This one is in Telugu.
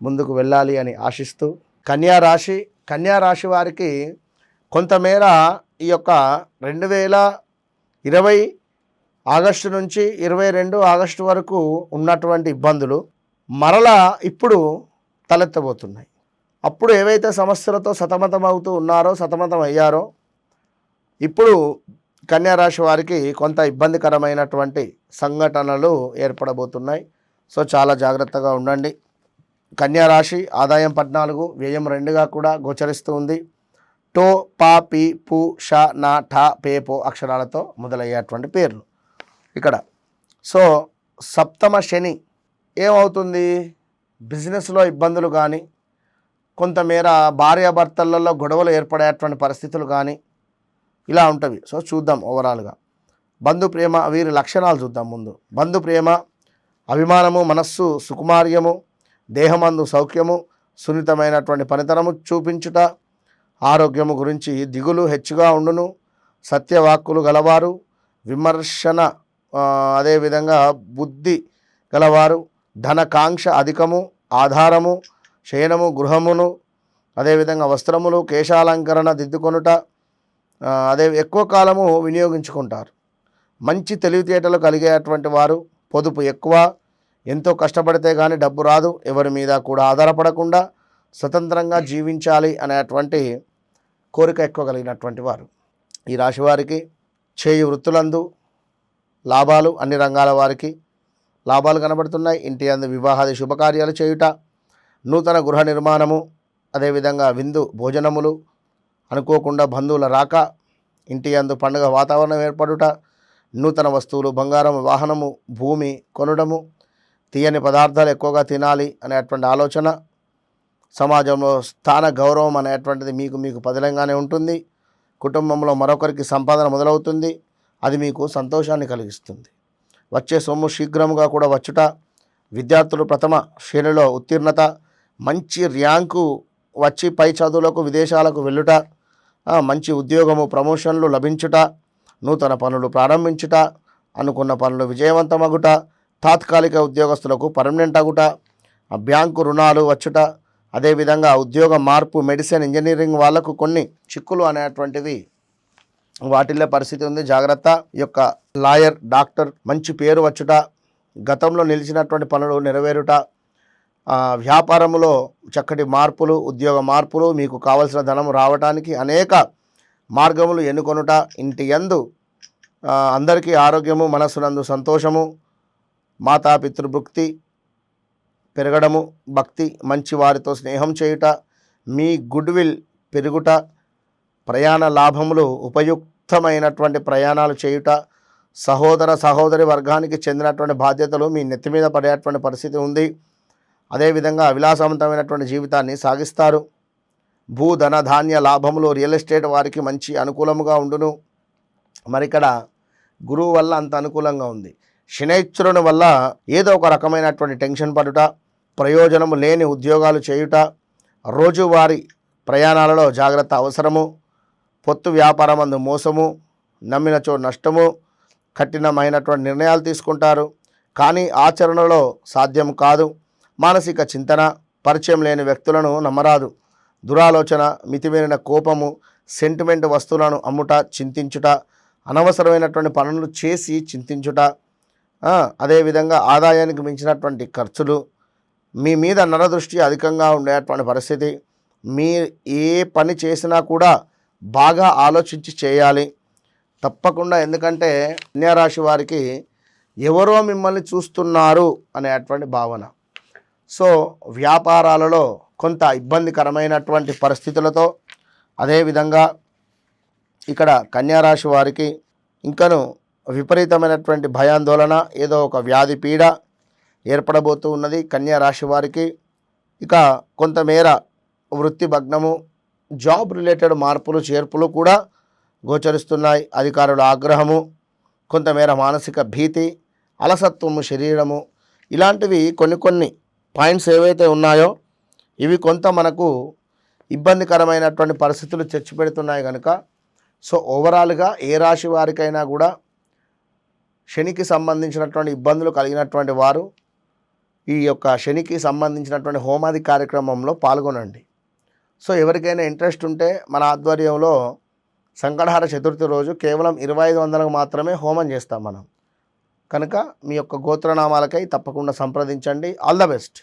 ముందుకు వెళ్ళాలి అని ఆశిస్తూ కన్యా రాశి కన్యా రాశి వారికి కొంతమేర ఈ యొక్క రెండు వేల ఇరవై ఆగస్టు నుంచి ఇరవై రెండు ఆగస్టు వరకు ఉన్నటువంటి ఇబ్బందులు మరలా ఇప్పుడు తలెత్తబోతున్నాయి. అప్పుడు ఏవైతే సమస్యలతో సతమతం అవుతూ ఉన్నారో సతమతం అయ్యారో ఇప్పుడు కన్యా రాశి వారికి కొంత ఇబ్బందికరమైనటువంటి సంఘటనలు ఏర్పడబోతున్నాయి. సో చాలా జాగ్రత్తగా ఉండండి. కన్యా రాశి ఆదాయం పద్నాలుగు వ్యయం రెండుగా కూడా గోచరిస్తూ ఉంది. టో పా పి పు ష నా ఠ పే పో అక్షరాలతో మొదలయ్యేటువంటి పేర్లు ఇక్కడ. సో సప్తమ శని ఏమవుతుంది? బిజినెస్లో ఇబ్బందులు కానీ కొంతమేర భార్యాభర్తలలో గొడవలు ఏర్పడేటువంటి పరిస్థితులు కానీ ఇలా ఉంటవి. సో చూద్దాం ఓవరాల్గా. బంధు ప్రేమ వీరి లక్షణాలు చూద్దాం ముందు. బంధు ప్రేమ అభిమానము మనస్సు సుకుమార్యము దేహమందు సౌఖ్యము సున్నితమైనటువంటి పనితనము చూపించుట ఆరోగ్యము గురించి దిగులు హెచ్చుగా ఉండును. సత్యవాక్కులు గలవారు విమర్శన అదేవిధంగా బుద్ధి గలవారు ధనకాంక్ష అధికము ఆధారము శయనము గృహమును అదేవిధంగా వస్త్రములు కేశాలంకరణ దిద్దుకొనుట అదే ఎక్కువ కాలము వినియోగించుకుంటారు. మంచి తెలివితేటలు కలిగేటువంటి వారు పొదుపు ఎక్కువ ఎంతో కష్టపడితే కానీ డబ్బు రాదు ఎవరి మీద కూడా ఆధారపడకుండా స్వతంత్రంగా జీవించాలి అనేటువంటి కోరిక ఎక్కువ కలిగినటువంటి వారు. ఈ రాశి వారికి చేయి వృత్తులందు లాభాలు అన్ని రంగాల వారికి లాభాలు కనబడుతున్నాయి. ఇంటి అందు వివాహాది శుభకార్యాలు చేయుట నూతన గృహ నిర్మాణము అదేవిధంగా విందు భోజనములు అనుకోకుండా బంధువుల రాక ఇంటి అందు పండుగ వాతావరణం ఏర్పడుట నూతన వస్తువులు బంగారం వాహనము భూమి కొనడము తీయని పదార్థాలు ఎక్కువగా తినాలి అనేటువంటి ఆలోచన సమాజంలో స్థాన గౌరవం అనేటువంటిది మీకు మీకు పదిలంగానే ఉంటుంది. కుటుంబంలో మరొకరికి సంపాదన మొదలవుతుంది. అది మీకు సంతోషాన్ని కలిగిస్తుంది. వచ్చే సొమ్ము శీఘ్రముగా కూడా వచ్చుట విద్యార్థులు ప్రథమ శ్రేణిలో ఉత్తీర్ణత మంచి ర్యాంకు వచ్చి పై చదువులకు విదేశాలకు వెళ్ళుట మంచి ఉద్యోగము ప్రమోషన్లు లభించుట నూతన పనులు ప్రారంభించుట అనుకున్న పనులు విజయవంతమగుట తాత్కాలిక ఉద్యోగస్తులకు పర్మనెంట్ అగుట బ్యాంకు రుణాలు వచ్చుట అదేవిధంగా ఉద్యోగ మార్పు మెడిసిన్ ఇంజనీరింగ్ వాళ్ళకు కొన్ని చిక్కులు అనేటువంటివి వాటిల్లే పరిస్థితి ఉంది. జాగ్రత్త. యొక్క లాయర్ డాక్టర్ మంచి పేరు వచ్చుట గతంలో నిలిచినటువంటి పనులు నెరవేరుట వ్యాపారంలో వ్యాపారములో చక్కటి మార్పులు ఉద్యోగ మార్పులు మీకు కావలసిన ధనం రావటానికి అనేక మార్గములు ఎన్నుకొనుట ఇంటి యందు అందరికీ ఆరోగ్యము మనస్సునందు సంతోషము మాతాపితృభుక్తి పెరగడము భక్తి మంచి వారితో స్నేహం చేయుట మీ గుడ్ విల్ పెరుగుట ప్రయాణ లాభములు ఉపయుక్తమైనటువంటి ప్రయాణాలు చేయుట సహోదర సహోదరి వర్గానికి చెందినటువంటి బాధ్యతలు మీ నెత్తి మీద పడేటువంటి పరిస్థితి ఉంది. అదేవిధంగా విలాసవంతమైనటువంటి జీవితాన్ని సాగిస్తారు. భూ ధన ధాన్య లాభములు రియల్ ఎస్టేట్ వారికి మంచి అనుకూలముగా ఉండును. మరి ఇక్కడ గురువు వల్ల అంత అనుకూలంగా ఉంది. శనైశ్వరుని వల్ల ఏదో ఒక రకమైనటువంటి టెన్షన్ పడుట ప్రయోజనము లేని ఉద్యోగాలు చేయుట రోజువారీ ప్రయాణాలలో జాగ్రత్త అవసరము పొత్తు వ్యాపారం అందు మోసము నమ్మినచో నష్టము కఠినమైనటువంటి నిర్ణయాలు తీసుకుంటారు. కానీ ఆచరణలో సాధ్యం కాదు. మానసిక చింతన పరిచయం లేని వ్యక్తులను నమ్మరాదు. దురాలోచన మితిమీరిన కోపము సెంటిమెంట్ వస్తువులను అమ్ముట చింతించుట అనవసరమైనటువంటి పనులు చేసి చింతించుట అదేవిధంగా ఆదాయానికి మించినటువంటి ఖర్చులు మీ మీద నరదృష్టి అధికంగా ఉండేటువంటి పరిస్థితి మీ ఏ పని చేసినా కూడా బాగా ఆలోచించి చేయాలి. తప్పకుండా ఎందుకంటే కన్యారాశి వారికి ఎవరో మిమ్మల్ని చూస్తున్నారు అనేటువంటి భావన. సో వ్యాపారాలలో కొంత ఇబ్బందికరమైనటువంటి పరిస్థితులతో అదేవిధంగా ఇక్కడ కన్యారాశి వారికి ఇంకను విపరీతమైనటువంటి భయాందోళన ఏదో ఒక వ్యాధి పీడ ఏర్పడబోతూ ఉన్నది కన్యా రాశి వారికి. ఇక కొంతమేర వృత్తి భగ్నము జాబ్ రిలేటెడ్ మార్పులు చేర్పులు కూడా గోచరిస్తున్నాయి. అధికారుల ఆగ్రహము కొంతమేర మానసిక భీతి అలసత్వము శరీరము ఇలాంటివి కొన్ని కొన్ని పాయింట్స్ ఏవైతే ఉన్నాయో ఇవి కొంత మనకు ఇబ్బందికరమైనటువంటి పరిస్థితులు తెచ్చిపెడుతున్నాయి కనుక సో ఓవరాల్గా ఏ రాశి వారికైనా కూడా శనికి సంబంధించినటువంటి ఇబ్బందులు కలిగినటువంటి వారు ఈ యొక్క శనికి సంబంధించినటువంటి హోమాది కార్యక్రమంలో పాల్గొనండి. సో ఎవరికైనా ఇంట్రెస్ట్ ఉంటే మన ఆధ్వర్యంలో సంకటహార చతుర్థి రోజు కేవలం ఇరవై ఐదు వందలకు మాత్రమే హోమం చేస్తాం మనం. కనుక మీ యొక్క గోత్రనామాలకై తప్పకుండా సంప్రదించండి. All the best.